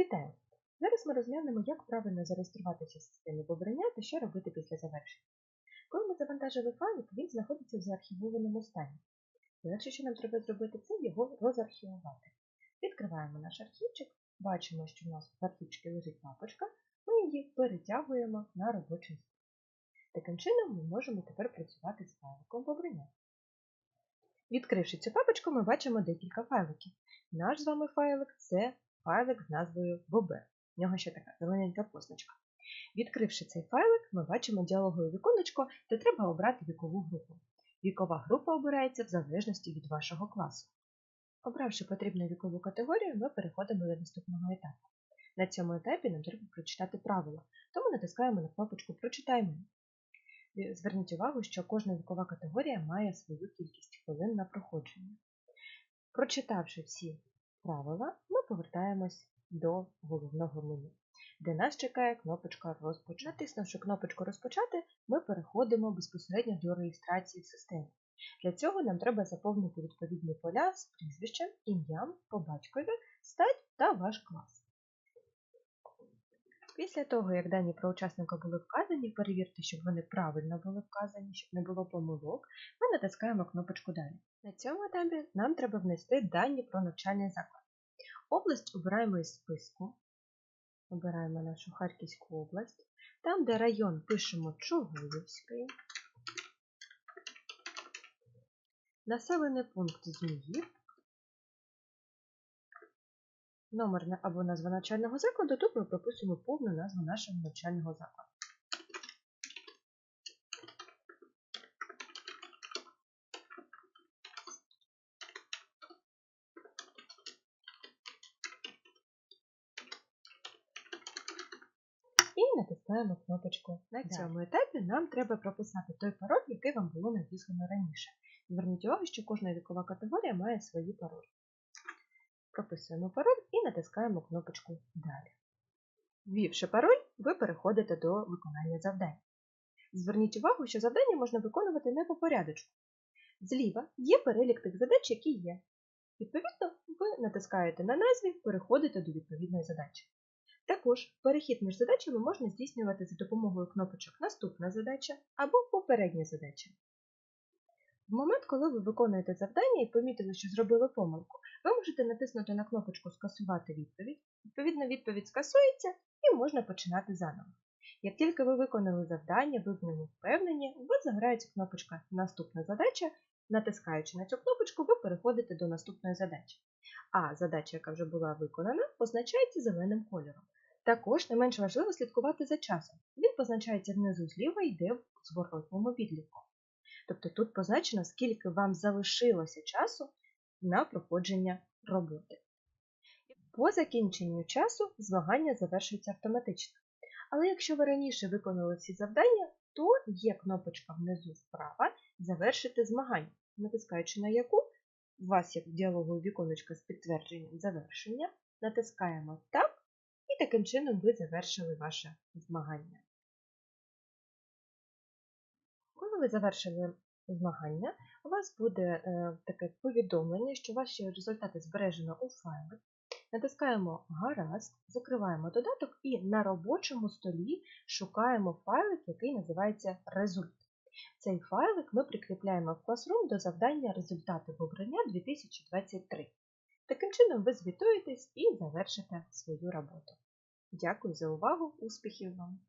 Вітаю! Зараз ми розглянемо, як правильно зареєструватися в системі Бобриня та що робити після завершення. Коли ми завантажили файлик, він знаходиться в заархівованому стані. Перше, що нам треба зробити, це його розархівувати. Відкриваємо наш архівчик, бачимо, що в нас в архівчику лежить папочка, ми її перетягуємо на робочий стіл. Таким чином ми можемо тепер працювати з файликом Бобриня. Відкривши цю папочку, ми бачимо декілька файликів. Наш з вами файлик це файлик з назвою Бобер. В нього ще така зелененька позначка. Відкривши цей файлик, ми бачимо діалогове віконечко, де треба обрати вікову групу. Вікова група обирається в залежності від вашого класу. Обравши потрібну вікову категорію, ми переходимо до наступного етапу. На цьому етапі нам треба прочитати правила, тому натискаємо на кнопочку Прочитай мене. Зверніть увагу, що кожна вікова категорія має свою кількість хвилин на проходження. Прочитавши всі правила, ми повертаємось до головного меню, де нас чекає кнопочка Розпочати. Натиснувши кнопочку Розпочати, ми переходимо безпосередньо до реєстрації в системі. Для цього нам треба заповнити відповідні поля з прізвищем, ім'ям, по батькові, стать та ваш клас. Після того, як дані про учасника були вказані, перевірте, щоб вони правильно були вказані, щоб не було помилок, ми натискаємо кнопочку Далі. На цьому етапі нам треба внести дані про навчальний заклад. Область обираємо із списку. Обираємо нашу Харківську область. Там, де район, пишемо Чугуївський. Населений пункт Зміїв. Номер або назва навчального закладу, тут ми прописуємо повну назву нашого навчального закладу. І натискаємо кнопочку. На цьому етапі нам треба прописати той пароль, який вам було надіслано раніше. Зверніть увагу, що кожна вікова категорія має свої паролі. Прописуємо пароль і натискаємо кнопочку Далі. Ввівши пароль, ви переходите до виконання завдань. Зверніть увагу, що завдання можна виконувати не по порядочку. Зліва є перелік тих задач, які є. Відповідно, ви натискаєте на назві, переходите до відповідної задачі. Також перехід між задачами можна здійснювати за допомогою кнопочок Наступна задача або Попередня задача. В момент, коли ви виконуєте завдання і помітили, що зробили помилку, ви можете натиснути на кнопочку Скасувати відповідь. Відповідно, відповідь скасується і можна починати заново. Як тільки ви виконали завдання, ви в ньому впевнені, у вас заграється кнопочка Наступна задача. Натискаючи на цю кнопочку, ви переходите до наступної задачі. А задача, яка вже була виконана, позначається зеленим кольором. Також не менш важливо слідкувати за часом. Він позначається внизу зліва і йде в зворотньому відліку. Тобто тут позначено, скільки вам залишилося часу на проходження роботи. По закінченню часу змагання завершується автоматично. Але якщо ви раніше виконали всі завдання, то є кнопочка внизу вправа Завершити змагання, натискаючи на яку у вас є діалогове віконечко з підтвердженням завершення, натискаємо Так, і таким чином ви завершили ваше змагання. Коли ви завершили змагання, у вас буде е, таке повідомлення, що ваші результати збережено у файлі. Натискаємо Гаразд, закриваємо додаток і на робочому столі шукаємо файлик, який називається Результ. Цей файлик ми прикріпляємо в Classroom до завдання Результати вибрання 2023. Таким чином ви звітуєтесь і завершите свою роботу. Дякую за увагу, успіхів вам!